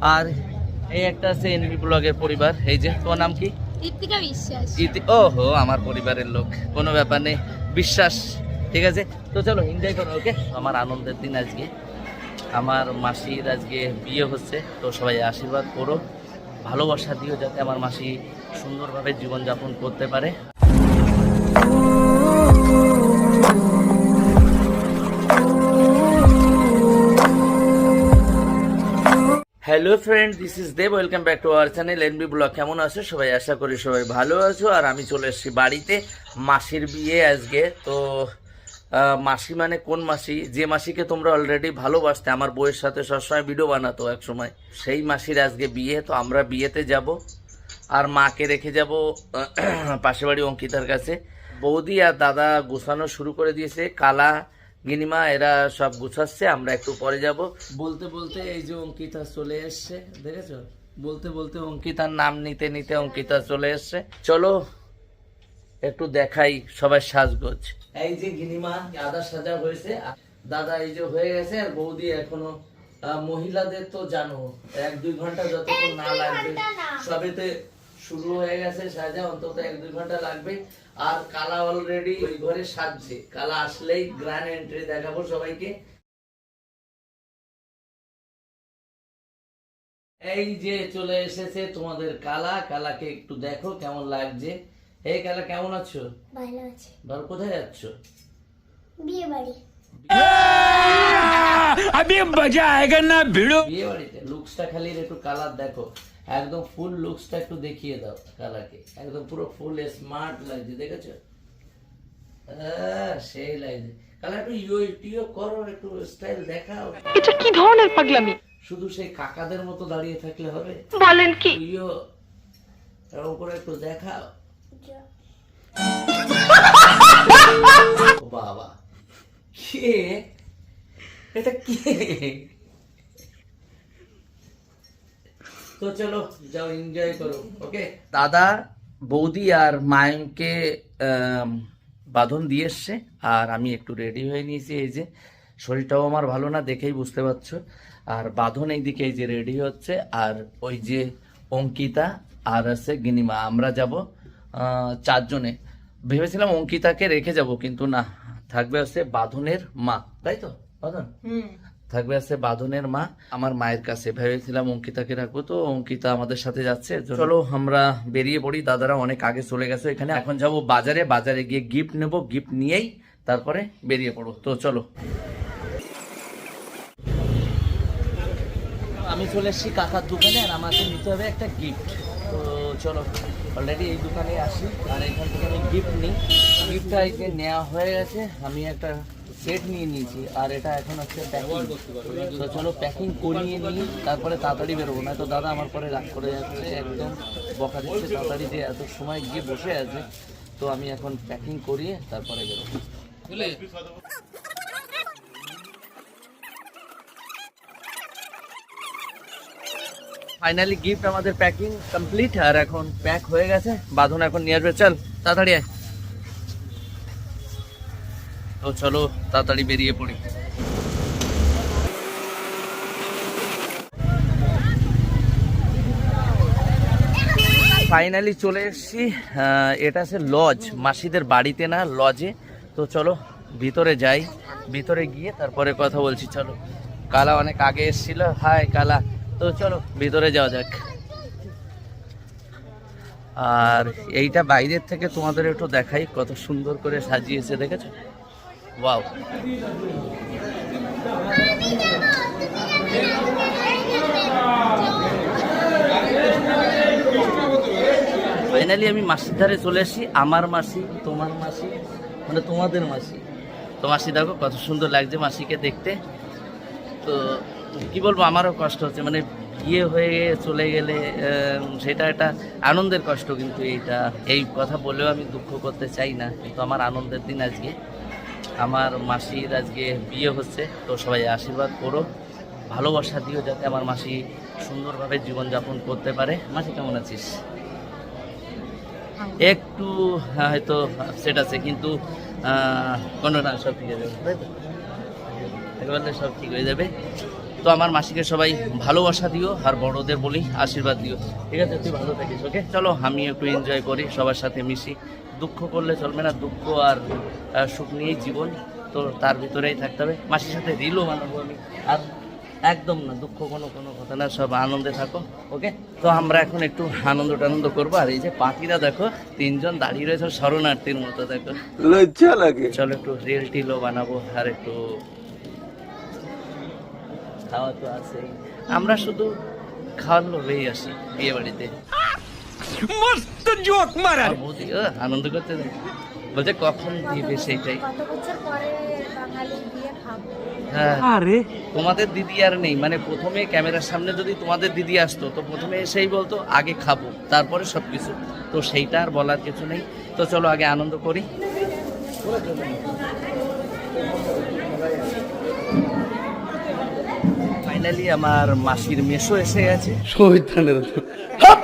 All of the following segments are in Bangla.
আর এই একটা আছে এনবি ব্লগের পরিবার। এই যে তোমার নাম কি? ঋত্বিকা বিশ্বাস। ইতি ও হো আমার পরিবারের লোক। কোনো ব্যাপার নেই বিশ্বাস। ঠিক আছে? তো চলো এনজয় করো ওকে আমার আনন্দের দিন আজকে। আমার মাসির আজকে বিয়ে হচ্ছে তো সবাই আশীর্বাদ করো। ভালোবাসা দিও যাতে আমার মাসি সুন্দরভাবে জীবনযাপন করতে পারে। Hello friend this is Dev welcome back to our channel NB blog কেমন আছো? সবাই আশা করি সবাই ভালো আছো। আর আমি চলে এসেছি বাড়িতে মাসির বিয়ে আজকে। তো মাসি মানে কোন মাসি? যে মাসিকে তোমরা অলরেডি ভালোবাসতে, আমার বউয়ের সাথে সবসময় ভিডিও বানাতো এক সময় সেই মাসির আজকে বিয়ে। তো আমরা বিয়েতে যাব। আর মাকে রেখে যাব পাশে বাড়ি অঙ্কিতার কাছে। বৌদি আর দাদা গোছানো শুরু করে দিয়েছে। কালা গিনিমা এরা সব গুছাচ্ছে আমরা একটু পরে যাব। বলতে বলতে এই যে অঙ্কিতা চলে এসছে দেখেছ? বলতে বলতে অঙ্কিতার নাম নিতে নিতে অঙ্কিতা চলে এসছে। চলো একটু দেখাই সবাই সাজগোজ। এই যে গিনিমা আদা সাজা হয়েছে। দাদা এই যে হয়ে গেছে আর বৌদি এখনও আহ, মহিলাদের তো জানো এক দুই ঘণ্টা যতক্ষণ না লাগবে সবেতে শুরু হয়ে গেছে সাজা অন্তত এক দুই ঘণ্টা লাগবে। আর কালা অলরেডি ওই ঘরে সাজছে। কালা আসলেই গ্র্যান্ড এন্ট্রি দেখাবো সবাইকে। এই যে চলে এসেছে তোমাদের কালা। কালাকে একটু দেখো কেমন লাগছে। এই কালা কেমন আছো? ভালো আছে। ধর কোথায় যাচ্ছ? বিয়ে বাড়ি বিয়ে বাড়িতে লুকসটা খালি একটু কালার দেখো। একদম ফুল লুকসটা একটু দেখিয়ে দাও কালাকে একদম পুরো ফুল স্মার্ট লাগছে দেখেছ? সেই লাগছে। কালা একটু ইয়ো টিও করো একটু স্টাইল দেখাও। এটা কি ধরনের পাগলামি? শুধু সেই কাকাদের মতো দাঁড়িয়ে থাকলে হবে? বলেন কি? ইয়ো এরকম করে একটু দেখাও। বাবা। কে? এটা কে? তো চলো যাও এনজয় করো ওকে দাদা বৌদি আর মায়নকে বাঁধন দিয়ে এসছে আর আমি একটু রেডি হয়ে নিয়েছি এই যে শরীরটাও আমার ভালো না দেখেই বুঝতে পারছ। আর বাঁধন এইদিকে এই যে রেডি হচ্ছে আর ওই যে অঙ্কিতা আর আছে গিনিমা আমরা যাব চারজনে। ভেবেছিলাম অঙ্কিতাকে রেখে যাব কিন্তু না থাকবে হচ্ছে বাঁধনের মা তাই তো বাঁধন? থাকবে আছে বাঁধনের মা। আমার মায়ের কাছে। ভেবেছিলাম অঙ্কিতাকে রাখব তো অঙ্কিতা আমাদের সাথে যাচ্ছে চলো আমরা বেরিয়ে পড়ি। দাদারা অনেক আগে চলে গেছে এখানে। এখন যাব বাজারে। বাজারে গিয়ে গিফট নেব গিফট নিয়েই তারপরে বেরিয়ে পড়ো তো চলো। আমি চলে এসেছি কাকার দোকানে আর আমাকে নিতে হবে একটা গিফট। তো চলো অলরেডি এই দোকানে আসি। আর এখান থেকে আমি গিফট নিই। এই নেওয়া হয়ে গেছে আমি একটা সেট নিয়ে নিয়েছি আর এটা এখন হচ্ছে প্যাকিং তো চলো প্যাকিং করিয়ে নিই তারপরে তাড়াতাড়ি বেরোবো না তো দাদা আমার পরে রাগ করে যাচ্ছে একদম বকা দিচ্ছে তাড়াতাড়ি যে এত সময় গিয়ে বসে আছে। তো আমি এখন প্যাকিং করিয়ে তারপরে বেরোবো। ফাইনালি গিফট আমাদের প্যাকিং কমপ্লিট আর এখন প্যাক হয়ে গেছে বাঁধন এখন নিয়ে আসবে। চল তাড়াতাড়ি আয়। তো চলো তাড়াতাড়ি বেরিয়ে পড়ি। ফাইনালি চলে এসেছি এটা আছে লজ মাসিদের বাড়িতে না লজে তো চলো, ভিতরে যাই, ভিতরে গিয়ে তারপরে কথা বলছি, চলো। কালা অনেক আগে এসেছিল হাই কালা। তো চলো, ভিতরে যাওয়া যাক। আর এইটা বাইরের থেকে তোমাদের একটু দেখাই, কত সুন্দর করে সাজিয়েছে, দেখেছ? ওয়াও ফাইনালি আমি মাসির ধারে চলে আসি, আমার মাসি, তোমার মাসি মানে তোমাদের মাসি। তো মাসি দেখো কত সুন্দর লাগছে মাসিকে দেখতে। তো কি বলব, আমারও কষ্ট হচ্ছে মানে বিয়ে হয়ে চলে গেলে সেটা একটা আনন্দের কষ্ট, কিন্তু এইটা, এই কথা বলেও আমি দুঃখ করতে চাই না, কিন্তু আমার আনন্দের দিন আজকে। আমার মাসির আজকে বিয়ে হচ্ছে তো সবাই আশীর্বাদ করো ভালোবাসা দিও যাতে আমার মাসি সুন্দরভাবে জীবনযাপন করতে পারে। মাসি কেমন আছিস? একটু হ্যাঁ, হয়তো সেট আছে কিন্তু কোনো না সব ঠিক হয়ে যাবে। তাই তো? সব ঠিক হয়ে যাবে। তো আমার মাসিকে সবাই ভালোবাসা দিও আর বড়দের বলি আশীর্বাদ দিও। ঠিক আছে তুই ভালো থাকিস ওকে চলো আমি একটু এনজয় করি সবার সাথে মিশি। দুঃখ করলে চলবে না দুঃখ আর সুখ নিয়েই জীবন। তো তার ভিতরেই থাকতে হবে। মাসির সাথে রিলও বানাবো আমি। আর একদম না দুঃখ কোনো কোনো কথা না সব আনন্দে থাকো ওকে? তো আমরা এখন একটু আনন্দ টানন্দ করব। আর এই যে পাখিরা দেখো তিনজন দাঁড়িয়ে রয়েছে শরণার্থীর মতো দেখো। লজ্জা লাগে। চলো একটু রিল টিলও বানাবো আর একটু খাওয়া তো আছেই। আমরা শুধু খাওয়ার লোভেই আসি বিয়ে বাড়িতে। মস্ত জোক মারা আনন্দ করতে দেয়। বলছে কখন দিবে সেটাই? কত বছর পরে বাঙালি বিয়ে খাব হ্যাঁ। আরে। তোমাদের দিদি আর নেই। মানে প্রথমে ক্যামেরার সামনে যদি তোমাদের দিদি আসতো তো প্রথমে এসেই বলতো আগে খাব তারপরে সব কিছু তো সেইটা আর বলার কিছু নেই। তো চলো আগে আনন্দ করি। ফাইনালি আমার মাসির মেশো এসে গেছে। আর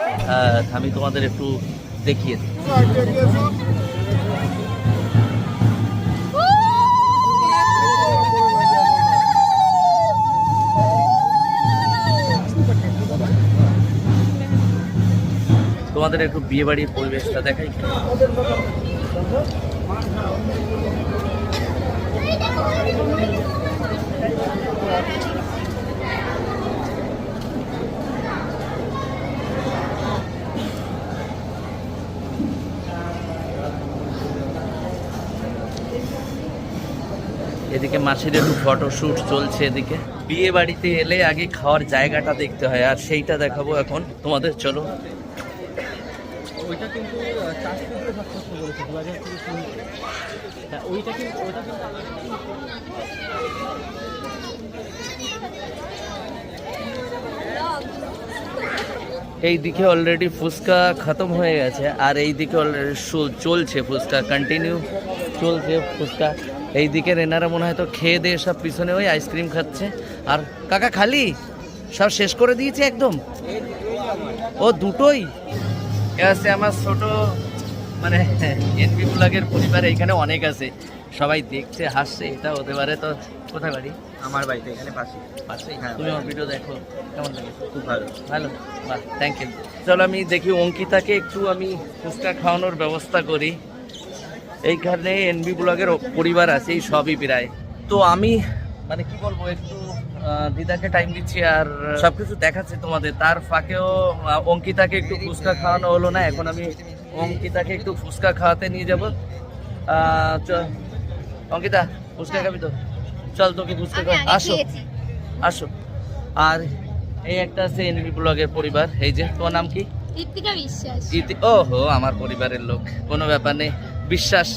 আমি তোমাদের একটু দেখিয়ে তোমাদের একটু বিয়ে বাড়ির পরিবেশটা দেখাই। এদিকে মাসির একটু ফটোশ্যুট চলছে এদিকে। বিয়ে বাড়িতে এলে আগে খাওয়ার জায়গাটা দেখতে হয় আর সেইটা দেখাবো এখন। তোমাদের চলো। এই দিকে অলরেডি ফুচকা খতম হয়ে গেছে আর এই দিকে অলরেডি চলছে ফুচকা কন্টিনিউ চলছে ফুচকা। এই দিকে রেনারা মনে হয় তো খেয়ে দিয়ে সব পিছনে ওই আইসক্রিম খাচ্ছে। আর কাকা খালি? সব শেষ করে দিয়েছে একদম? ও দুটোই? আছে আমার ছোট মানে এনপি ব্লগের পরিবার এখানে অনেক আছে। সবাই দেখছে হাসছে এটা হতে পারে তো কোথায় বাড়ি? আমার বাড়িতে এখানে পাশে। পাশে? হ্যাঁ, তুমি আমার ভিডিও দেখো কেমন লাগে? খুব ভালো। ভালো? বাহ থ্যাংক ইউ চলো আমি দেখি অঙ্কিতাকে একটু আমি ফুচকা খাওয়ানোর ব্যবস্থা করি। এইখানে এনবি ব্লগের পরিবার আছে এই সবই প্রায়। তো আমি মানে কি বলব একটু দিদাকে টাইম দিচ্ছি আর সবকিছু দেখাচ্ছি তোমাদের। তার ফাঁকেও অঙ্কিতাকে একটু ফুচকা খাওয়ানো হলো না এখন আমি অঙ্কিতাকে একটু ফুচকা খাওয়াতে নিয়ে যাব। অঙ্কিতা ফুচকা খাবি তো? চল তোকে ফুচকা খাওয়া আসো। আসো। আর এই একটা আছে এনবি ব্লগের পরিবার। এই যে তোমার নাম কি? বিশ্বাস। ইতি আমার পরিবারের লোক কোনো ব্যাপার নেই। বিশ্বাস।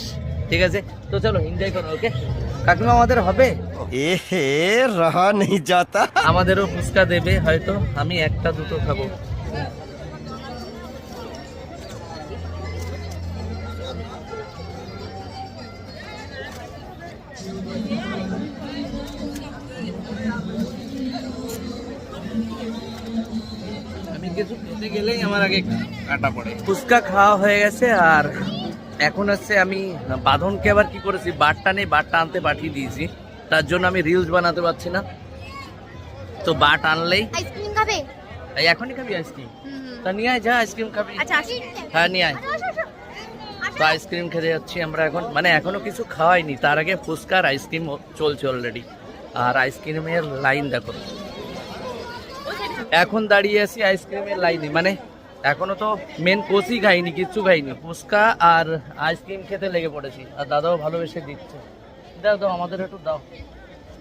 ঠিক আছে? তো চলো এনজয় করো ওকে কাকিমা আমাদের হবে? এ হে রহা নেই যাতা। আমাদেরও ফুচকা দেবে হয়তো। আমি একটা দুটো খাব। আমি কিছু খেতে গেলেই আমার আগে কাটা পড়ে। ফুচকা খাওয়া হয়ে গেছে আর এখন হচ্ছে আমি বাঁধনকে আবার কি করেছি বারটা নেই বারটা আনতে পাঠিয়ে দিয়েছি। তার জন্য আমি রিলস বানাতে পারছি না। তো বাট আনলেই আইসক্রিম খাবে? এখনই খাবি আইসক্রিম? তা নিয়ে আয় যা আইসক্রিম খাবি। আচ্ছা হ্যাঁ নিয়ে আয়। তো আইসক্রিম খেতে যাচ্ছি আমরা এখন। মানে এখনও কিছু খাওয়াইনি। তার আগে ফুচকা আর আইসক্রিম চলছে অলরেডি আর আইসক্রিমের লাইন দেখো। এখন দাঁড়িয়ে আছি আইসক্রিমের লাইনে মানে এখনও তো মেন কোচই খাইনি কিচ্ছু খাইনি। ফুচকা আর আইসক্রিম খেতে লেগে পড়েছি। আর দাদাও ভালোবেসে দিচ্ছে। দাও দাও আমাদের একটু দাও।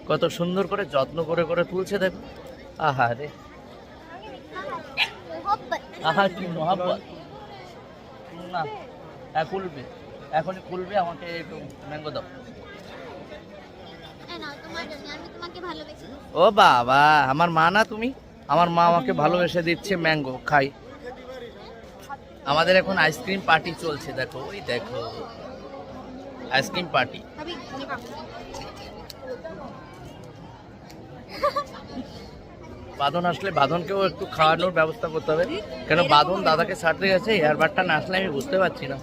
কত সুন্দর করে যত্ন করে করে তুলছে দেখো। আহা রে আহা কি মহাব্বত। না হ্যাঁ খুলবে। এখনই খুলবে আমাকে একটু ম্যাঙ্গো দাও। ও বাবা আমার মা না তুমি? আমার মা আমাকে ভালোবেসে দিচ্ছে ম্যাঙ্গো খাই। আমাদের এখন আইসক্রিম পার্টি চলছে দেখো ওই দেখো। আইসক্রিম পার্টি বাঁধন আসলে বাঁধনকেও একটু খাওয়ানোর ব্যবস্থা করতে হবে। কেন বাঁধন দাদাকে ছাড়তে গেছে এয়ারবারটা না আসলে আমি বুঝতে পারছি না।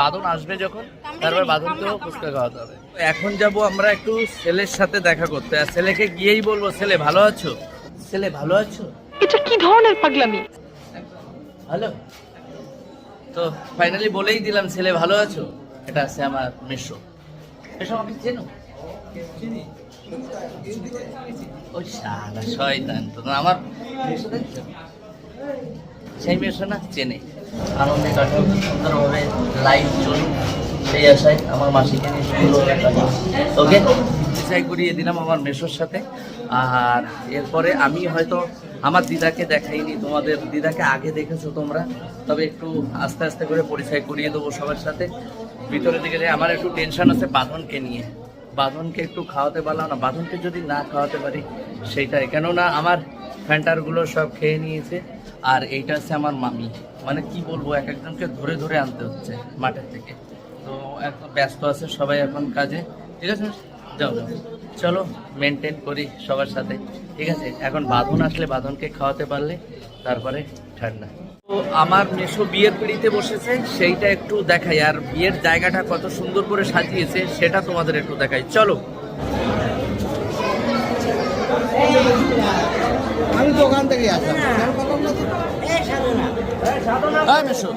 বাঁধন আসবে যখন তারপর বাঁধনকেও ফুচকা খাওয়াতে হবে। এখন যাব আমরা একটু ছেলের সাথে দেখা করতে। আর ছেলেকে গিয়েই বলব ছেলে ভালো আছো? ছেলে ভালো আছো? এটা কি ধরনের পাগলামি? হ্যালো? তো ফাইনালি বলেই দিলাম ছেলে ভালো আছো? এটা আছে আমার মেশো মেশো আমাকে চেনো? ওই শালা শয়তান তো আমার সেই মেশো না চেনে। আনন্দে সুন্দরভাবে লাইফ চলুক সেই আশায় আমার মাসিকে নিয়ে ওকে চাই করিয়ে দিলাম আমার মেশোর সাথে। আর এরপরে আমি হয়তো আমার দিদাকে দেখাইনি, তোমাদের দিদাকে আগে দেখেছ তোমরা। তবে একটু আস্তে আস্তে করে পরিচয় করিয়ে দেবো সবার সাথে। ভিতরে দিকে যে আমার একটু টেনশন আছে বাঁধনকে নিয়ে। বাঁধনকে একটু খাওয়াতে পারলাম না। বাঁধনকে যদি না খাওয়াতে পারি সেইটাই কেননা আমার ফ্যান্টারগুলো সব খেয়ে নিয়েছে। আর এইটা হচ্ছে আমার মামি। মানে কি বলব, এক একজনকে ধরে ধরে আনতে হচ্ছে মাঠের থেকে। তো এখন ব্যস্ত আছে সবাই এখন কাজে। ঠিক আছে? যাও যাও। চলো মেনটেন করি সবার সাথে। ঠিক আছে? এখন বাঁধন আসলে বাঁধনকে খাওয়াতে পারলে তারপরে ঠান্ডা। তো আমার মেশো বিয়ের পিড়িতে বসেছে সেইটা একটু দেখাই। আর বিয়ের জায়গাটা কত সুন্দর করে সাজিয়েছে সেটা তোমাদের একটু দেখাই। চলো। আমি দোকান থেকে আসলাম। হ্যাঁ। মেশো